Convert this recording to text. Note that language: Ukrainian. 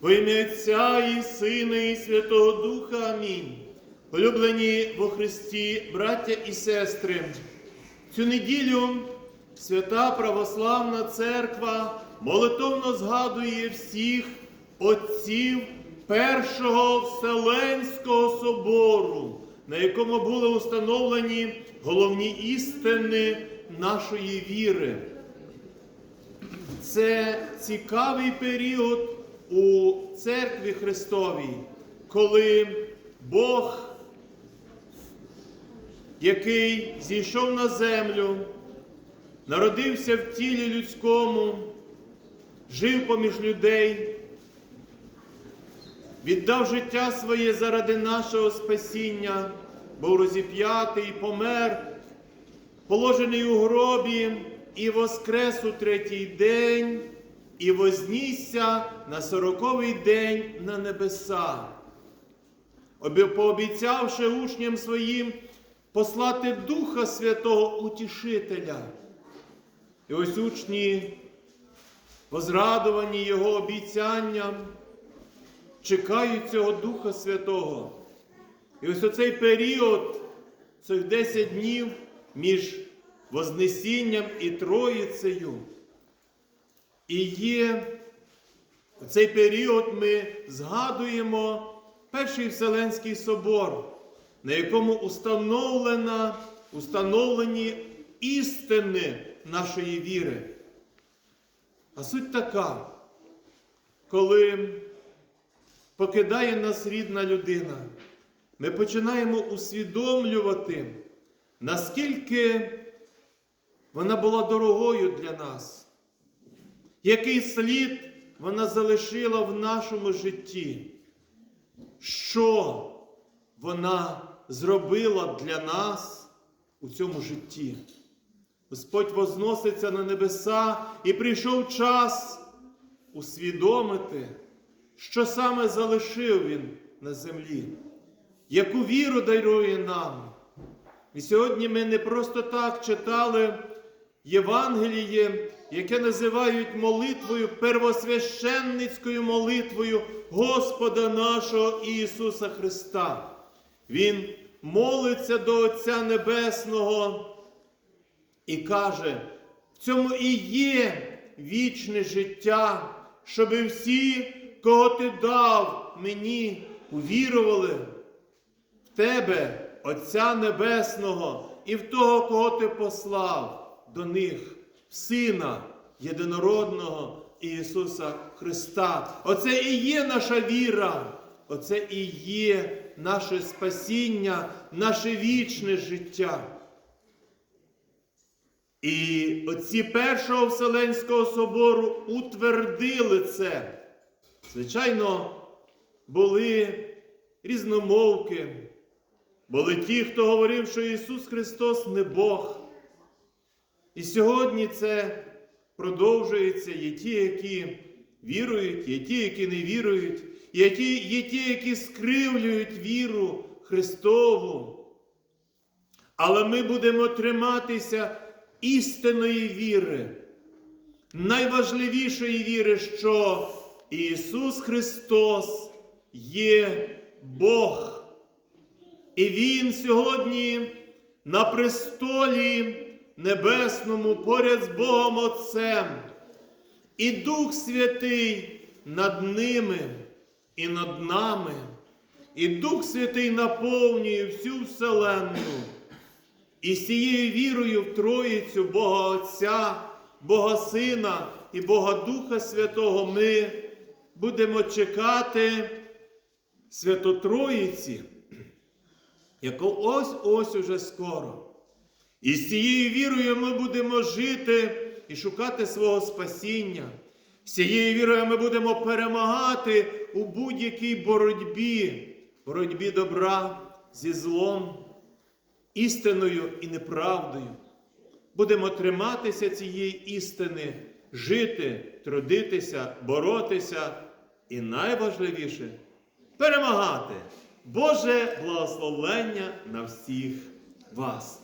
Во ім'я Отця і Сина, і Святого Духа. Амінь. Улюблені во Христі, браття і сестри, цю неділю свята Православна Церква молитовно згадує всіх отців Першого Вселенського собору, на якому були установлені головні істини нашої віри. Це цікавий період у церкві Христовій, коли Бог, який зійшов на землю, народився в тілі людському, жив поміж людей, віддав життя своє заради нашого спасіння, був розіп'ятий, помер, положений у гробі і воскрес у третій день, і вознісся на сороковий день на небеса, пообіцявши учням своїм послати Духа Святого Утішителя. І ось учні, возрадовані Його обіцянням, чекають цього Духа Святого. І ось оцей період, цих 10 днів між Вознесінням і Троїцею. І є в цей період ми згадуємо Перший Вселенський собор, на якому установлена, установлені істини нашої віри. А суть така, коли покидає нас рідна людина, ми починаємо усвідомлювати, наскільки вона була дорогою для нас, який слід вона залишила в нашому житті, що вона зробила для нас у цьому житті. Господь возноситься на небеса і прийшов час усвідомити, що саме залишив Він на землі, яку віру дарує нам. І сьогодні ми не просто так читали Євангеліє, яке називають молитвою, первосвященницькою молитвою Господа нашого Ісуса Христа. Він молиться до Отця Небесного і каже, в цьому і є вічне життя, щоби всі, кого ти дав мені, увірували в Тебе, Отця Небесного, і в того, кого ти послав до них, Сина Єдинородного Ісуса Христа. Оце і є наша віра, оце і є наше спасіння, наше вічне життя. І отці Першого Вселенського собору утвердили це. Звичайно, були різномовки, були ті, хто говорив, що Ісус Христос не Бог. І сьогодні це продовжується. Є ті, які вірують, є ті, які не вірують, є ті, є ті, які скривлюють віру Христову. Але ми будемо триматися істинної віри, найважливішої віри, що Ісус Христос є Бог. І Він сьогодні на престолі небесному поряд з Богом Отцем. І Дух Святий над ними і над нами. І Дух Святий наповнює всю вселенну. І з цією вірою в Троїцю Бога Отця, Бога Сина і Бога Духа Святого ми будемо чекати Свято-Троїці, яку ось-ось уже скоро. І з цією вірою ми будемо жити і шукати свого спасіння. З цією вірою ми будемо перемагати у будь-якій боротьбі, боротьбі добра зі злом, істиною і неправдою. Будемо триматися цієї істини, жити, трудитися, боротися і найважливіше перемагати. Боже благословення на всіх вас.